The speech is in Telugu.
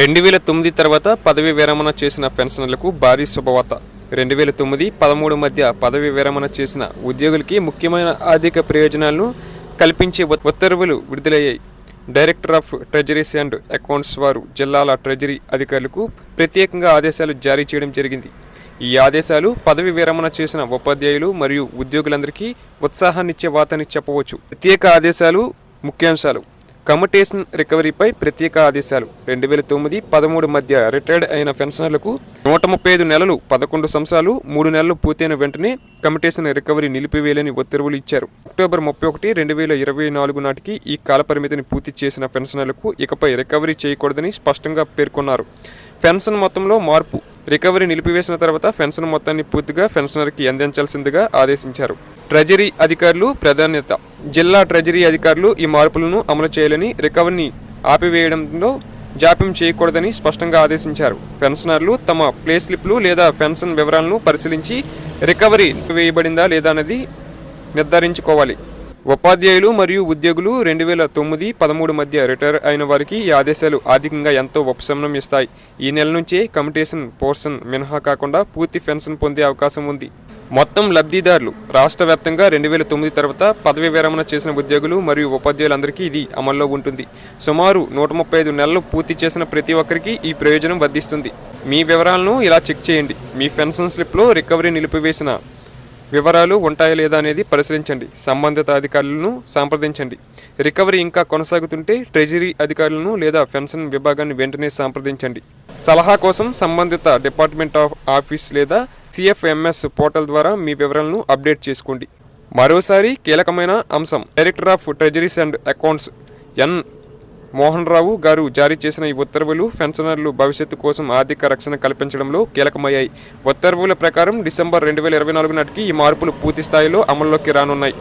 రెండు వేల తొమ్మిది తర్వాత పదవి విరమణ చేసిన పెన్షనర్లకు భారీ శుభవార్త. రెండు వేల తొమ్మిది పదమూడు మధ్య పదవి విరమణ చేసిన ఉద్యోగులకి ముఖ్యమైన ఆర్థిక ప్రయోజనాలను కల్పించే ఉత్తర్వులు విడుదలయ్యాయి. Director of treasuries and accounts వారు జిల్లాల ట్రెజరీ అధికారులకు ప్రత్యేకంగా ఆదేశాలు జారీ చేయడం జరిగింది. ఈ ఆదేశాలు పదవి విరమణ చేసిన ఉపాధ్యాయులు మరియు ఉద్యోగులందరికీ ఉత్సాహాన్నిచ్చే వాతని చెప్పవచ్చు. ప్రత్యేక ఆదేశాలు ముఖ్యాంశాలు. కమ్యుటేషన్ రికవరీపై ప్రత్యేక ఆదేశాలు. రెండు వేల తొమ్మిది పదమూడు మధ్య రిటైర్డ్ అయిన పెన్షనర్లకు నూట ముప్పై ఐదు నెలలు పదకొండు సంవత్సరాలు మూడు నెలలు పూర్తయిన వెంటనే కమ్యుటేషన్ రికవరీ నిలిపివేయాలని ఉత్తర్వులు ఇచ్చారు. అక్టోబర్ ముప్పై ఒకటి రెండు వేల ఇరవై నాలుగు నాటికి ఈ కాలపరిమితిని పూర్తి చేసిన పెన్షనర్లకు ఇకపై రికవరీ చేయకూడదని స్పష్టంగా పేర్కొన్నారు. పెన్షన్ మొత్తంలో మార్పు రికవరీ నిలిపివేసిన తర్వాత పెన్షన్ మొత్తాన్ని పూర్తిగా పెన్షనర్కి అందించాల్సిందిగా ఆదేశించారు. ట్రెజరీ అధికారులు ప్రాధాన్యత జిల్లా ట్రెజరీ అధికారులు ఈ మార్పులను అమలు చేయాలని రికవరీని ఆపివేయడంలో జాప్యం చేయకూడదని స్పష్టంగా ఆదేశించారు. పెన్షనర్లు తమ ప్లే స్లిప్లు లేదా పెన్షన్ వివరాలను పరిశీలించి రికవరీ వేయబడిందా లేదా అనేది నిర్ధారించుకోవాలి. ఉపాధ్యాయులు మరియు ఉద్యోగులు రెండు వేల తొమ్మిది పదమూడు మధ్య రిటైర్ అయిన వారికి ఈ ఆదేశాలు ఆర్థికంగా ఎంతో ఉపశమనం ఇస్తాయి. ఈ నెల నుంచే కమిటేషన్ పోర్షన్ మినహా కాకుండా పూర్తి పెన్షన్ పొందే అవకాశం ఉంది. మొత్తం లబ్ధిదారులు రాష్ట్ర వ్యాప్తంగా రెండు వేల తొమ్మిది తర్వాత పదవి విరమణ చేసిన ఉద్యోగులు మరియు ఉపాధ్యాయులందరికీ ఇది అమల్లో ఉంటుంది. సుమారు నూట ముప్పై ఐదు నెలలు పూర్తి చేసిన ప్రతి ఒక్కరికి ఈ ప్రయోజనం వర్ధిస్తుంది. మీ వివరాలను ఇలా చెక్ చేయండి. మీ పెన్షన్ స్లిప్లో రికవరీ నిలిపివేసిన వివరాలు ఉంటాయా లేదా అనేది పరిశీలించండి. సంబంధిత అధికారులను సంప్రదించండి. రికవరీ ఇంకా కొనసాగుతుంటే ట్రెజరీ అధికారులను లేదా పెన్షన్ విభాగాన్ని వెంటనే సంప్రదించండి. సలహా కోసం సంబంధిత డిపార్ట్మెంట్ ఆఫ్ ఆఫీస్ లేదా సిఎఫ్ఎంఎస్ పోర్టల్ ద్వారా మీ వివరాలను అప్డేట్ చేసుకోండి. మరోసారి కీలకమైన అంశం. Director of treasuries and accounts N Mohan Rao garu జారీ చేసిన ఈ ఉత్తర్వులు పెన్షనర్లు భవిష్యత్తు కోసం ఆర్థిక రక్షణ కల్పించడంలో కీలకమయ్యాయి. ఉత్తర్వుల ప్రకారం డిసెంబర్ రెండు వేల ఇరవై నాలుగు నాటికి ఈ మార్పులు పూర్తి స్థాయిలో అమల్లోకి రానున్నాయి.